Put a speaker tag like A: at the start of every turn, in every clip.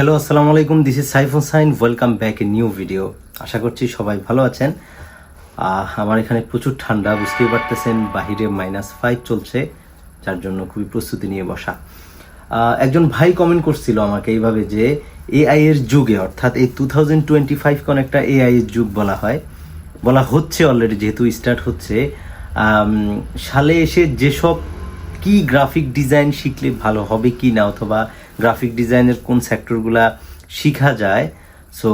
A: Hello আসসালামু আলাইকুম this is Saif Hossain welcome back a new video আশা করছি সবাই ভালো আছেন। আমার এখানে প্রচুর ঠান্ডা, বুঝতেই পারতেছেন, বাহিরে মাইনাস ফাইভ চলছে, যার জন্য খুবই প্রস্তুতি নিয়ে বসা। একজন ভাই কমেন্ট করছিল আমাকে এইভাবে যে এআই এর যুগে, অর্থাৎ এই টু থাউজেন্ড টোয়েন্টি ফাইভ কোন একটা এআই এর যুগ বলা হয়, বলা হচ্ছে অলরেডি যেহেতু স্টার্ট হচ্ছে সালে এসে যেসব কি গ্রাফিক ডিজাইন শিখলে ভালো হবে কি না, অথবা গ্রাফিক ডিজাইনের কোন সেক্টরগুলা শিখা যায়। সো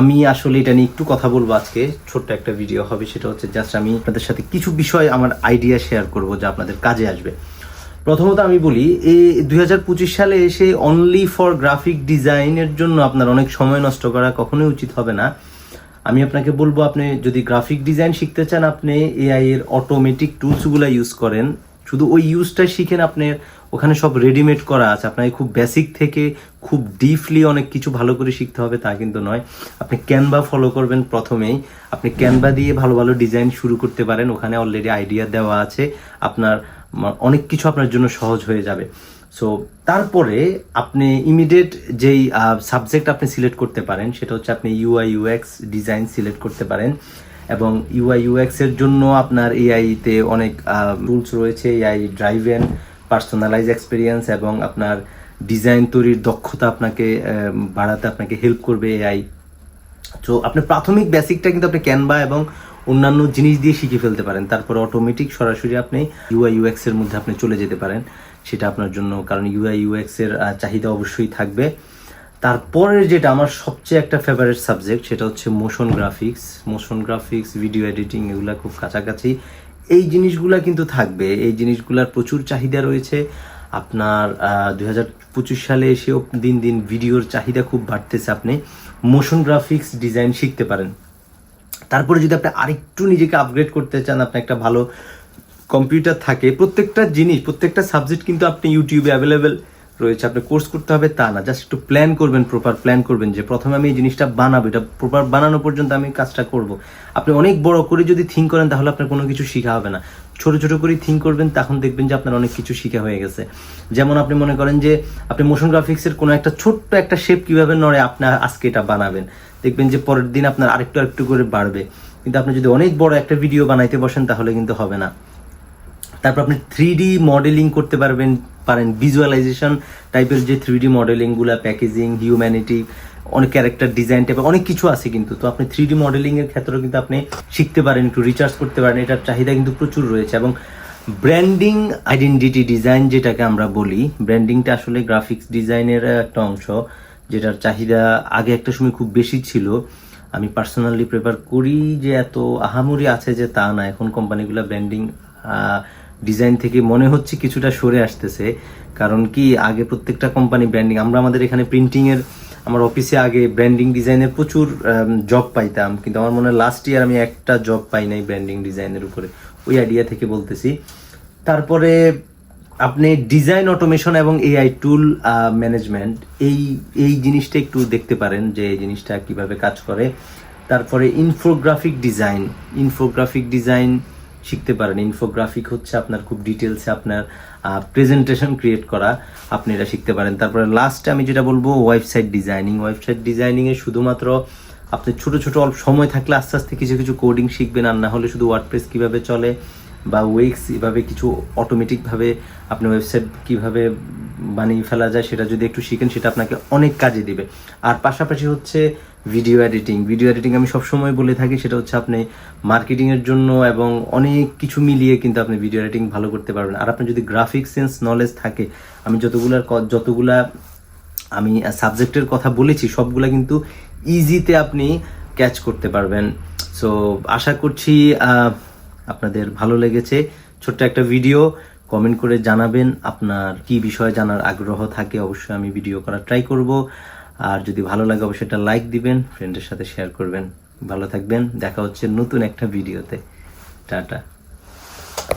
A: আমি আসলে এটা নিয়ে একটু কথা বলব আজকে। ছোট্ট একটা ভিডিও হবে, সেটা হচ্ছে জাস্ট আমি আপনাদের সাথে কিছু বিষয় আমার আইডিয়া শেয়ার করব যা আপনাদের কাজে আসবে। প্রথমত আমি বলি এই দুই হাজার পঁচিশ সালে এসে অনলি ফর গ্রাফিক ডিজাইনের জন্য আপনার অনেক সময় নষ্ট করা কখনোই উচিত হবে না। আমি আপনাকে বলব, আপনি যদি গ্রাফিক ডিজাইন শিখতে চান, আপনি এআই এর অটোমেটিক টুলসগুলো ইউজ করেন। শুধু ওই ইউজটা শিখেন, আপনি ওখানে সব রেডিমেড করা আছে। আপনাকে খুব বেসিক থেকে খুব ডিপলি অনেক কিছু ভালো করে শিখতে হবে, তা কিন্তু নয়। আপনি ক্যানভা ফলো করবেন প্রথমেই। আপনি ক্যানভা দিয়ে ভালো ভালো ডিজাইন শুরু করতে পারেন। ওখানে অলরেডি আইডিয়া দেওয়া আছে। আপনার অনেক কিছু আপনার জন্য সহজ হয়ে যাবে। সো তারপরে আপনি ইমিডিয়েট যেই সাবজেক্ট আপনি সিলেক্ট করতে পারেন, সেটা হচ্ছে আপনি ইউআই ইউএক্স ডিজাইন সিলেক্ট করতে পারেন। এবং ইউআই ইউএক্স এর জন্য আপনার এআইতে অনেক রুলস রয়েছে। এআই ড্রাইভেন পার্সোনালাইজ এক্সপিরিয়েন্স এবং আপনার ডিজাইন তৈরির দক্ষতা আপনাকে বাড়াতে আপনাকে হেল্প করবে এআই তো আপনি প্রাথমিক বেসিকটা কিন্তু আপনি ক্যানভা এবং অন্যান্য জিনিস দিয়ে শিখে ফেলতে পারেন। তারপরে অটোমেটিক সরাসরি আপনি ইউআই ইউএক্স এর মধ্যে আপনি চলে যেতে পারেন। সেটা আপনার জন্য, কারণ ইউআই ইউএক্স এর চাহিদা অবশ্যই থাকবে। তারপরের যেটা আমার সবচেয়ে একটা ফেভারিট সাবজেক্ট সেটা হচ্ছে motion graphics motion graphics video editing এগুলা খুব কাছাকাছি। এই জিনিসগুলা কিন্তু থাকবে। এই জিনিসগুলার প্রচুর চাহিদা রয়েছে। আপনার দুই পঁচিশ সালে এসেও দিন দিন ভিডিওর চাহিদা খুব বাড়তেছে আপনি। মোশন গ্রাফিক্স ডিজাইন শিখতে পারেন। তারপরে যদি আপনি আরেকটু নিজেকে আপগ্রেড করতে চান, আপনি একটা ভালো কম্পিউটার থাকে, প্রত্যেকটা জিনিস, প্রত্যেকটা সাবজেক্ট কিন্তু আপনি ইউটিউবে অ্যাভেলেবেল রয়েছে, আপনি কোর্স করতে হবে তা না। জাস্ট একটু প্ল্যান করবেন প্রপার প্ল্যান করবেন যে প্রথমে আমি এই জিনিসটা বানাবো, এটা প্রপার বানানো পর্যন্ত আমি কাজটা করব। আপনি অনেক বড় করে যদি থিঙ্ক করেন, তাহলে আপনার কোনো কিছু শেখা হবে না। ছোট ছোট করে থিঙ্ক করবেন, তখন দেখবেন যে আপনার অনেক কিছু শিখা হয়ে গেছে। যেমন আপনি মনে করেন যে আপনি মোশন গ্রাফিক্সের কোনো একটা ছোট্ট একটা শেপ কীভাবে নড়ে আপনার আজকে এটা বানাবেন। দেখবেন যে পরের দিন আপনার আরেকটু আরেকটু করে বাড়বে। কিন্তু আপনি যদি অনেক বড় একটা ভিডিও বানাইতে বসেন, তাহলে কিন্তু হবে না। তারপর আপনি থ্রি ডি মডেলিং করতে পারবেন, পারেন ভিজুয়ালাইজেশন টাইপের যে থ্রি ডি মডেলিংগুলো প্যাকেজিং হিউম্যানিটি অনেক ক্যারেক্টার ডিজাইন টাইপের অনেক কিছু আছে কিন্তু। তো আপনি থ্রি ডি মডেলিংয়ের ক্ষেত্রেও কিন্তু আপনি শিখতে পারেন, একটু রিচার্জ করতে পারেন, এটার চাহিদা কিন্তু প্রচুর রয়েছে। এবং ব্র্যান্ডিং আইডেন্টিটি ডিজাইন যেটাকে আমরা বলি ব্র্যান্ডিংটা আসলে গ্রাফিক্স ডিজাইনের একটা অংশ, যেটার চাহিদা আগে একটা সময় খুব বেশি ছিল। আমি পার্সোনালি প্রেফার করি যে এত আহামরি আছে যে তা না, এখন কোম্পানিগুলো ব্র্যান্ডিং ডিজাইন থেকে মনে হচ্ছে কিছুটা সরে আসতেছে। কারণ কি, আগে প্রত্যেকটা কোম্পানি ব্র্যান্ডিং আমরা আমাদের এখানে প্রিন্টিং এর, আমার অফিসে আগে ব্র্যান্ডিং ডিজাইনের প্রচুর জব পাইতাম। কিন্তু আমার মনে হয় লাস্ট ইয়ার আমি একটা জব পাই নাই ব্র্যান্ডিং ডিজাইনের উপরে। ওই আইডিয়া থেকে বলতেছি। তারপরে আপনি ডিজাইন অটোমেশন এবং এআই টুল ম্যানেজমেন্ট এই এই জিনিসটা একটু দেখতে পারেন যে এই জিনিসটা কীভাবে কাজ করে। তারপরে ইনফোগ্রাফিক ডিজাইন ইনফোগ্রাফিক ডিজাইন শিখতে পারেন। ইনফোগ্রাফিক হচ্ছে আপনার খুব ডিটেলসে আপনার প্রেজেন্টেশন ক্রিয়েট করা, আপনি এটা শিখতে পারেন। তারপরে লাস্টে আমি যেটা বলব ওয়েবসাইট ডিজাইনিং ওয়েবসাইট ডিজাইনিংয়ে শুধুমাত্র আপনি ছোট ছোট অল্প সময় থাকলে আস্তে আস্তে কিছু কিছু কোডিং শিখবেন, আর না হলে শুধু ওয়ার্ডপ্রেস কীভাবে চলে বা ওয়েক্স এভাবে কিছু অটোমেটিকভাবে আপনি ওয়েবসাইট কীভাবে বানিয়ে ফেলা যায়, সেটা যদি একটু শিখেন, সেটা আপনাকে অনেক কাজে দিবে। আর পাশাপাশি হচ্ছে ভিডিও এডিটিং ভিডিও এডিটিং আমি সবসময় বলে থাকি, সেটা হচ্ছে আপনি মার্কেটিং এর জন্য এবং অনেক কিছু মিলিয়ে কিন্তু আপনি ভিডিও এডিটিং ভালো করতে পারবেন। আর আপনার যদি গ্রাফিক সেন্স নলেজ থাকে, আমি যতগুলার যতগুলা আমি সাবজেক্টের কথা বলেছি, সবগুলা কিন্তু ইজিতে আপনি ক্যাচ করতে পারবেন। সো আশা করছি আপনাদের ভালো লেগেছে। ছোট্ট একটা ভিডিও কমেন্ট করে জানাবেন। আপনার কি বিষয়ে জানার আগ্রহ থাকে অবশ্যই আমি ভিডিও করার ট্রাই করব। আর যদি ভালো লাগে অবশ্যই একটা লাইক দিবেন ফ্রেন্ডের সাথে শেয়ার করবেন। ভালো থাকবেন, দেখা হচ্ছে নতুন একটা ভিডিওতে টাটা।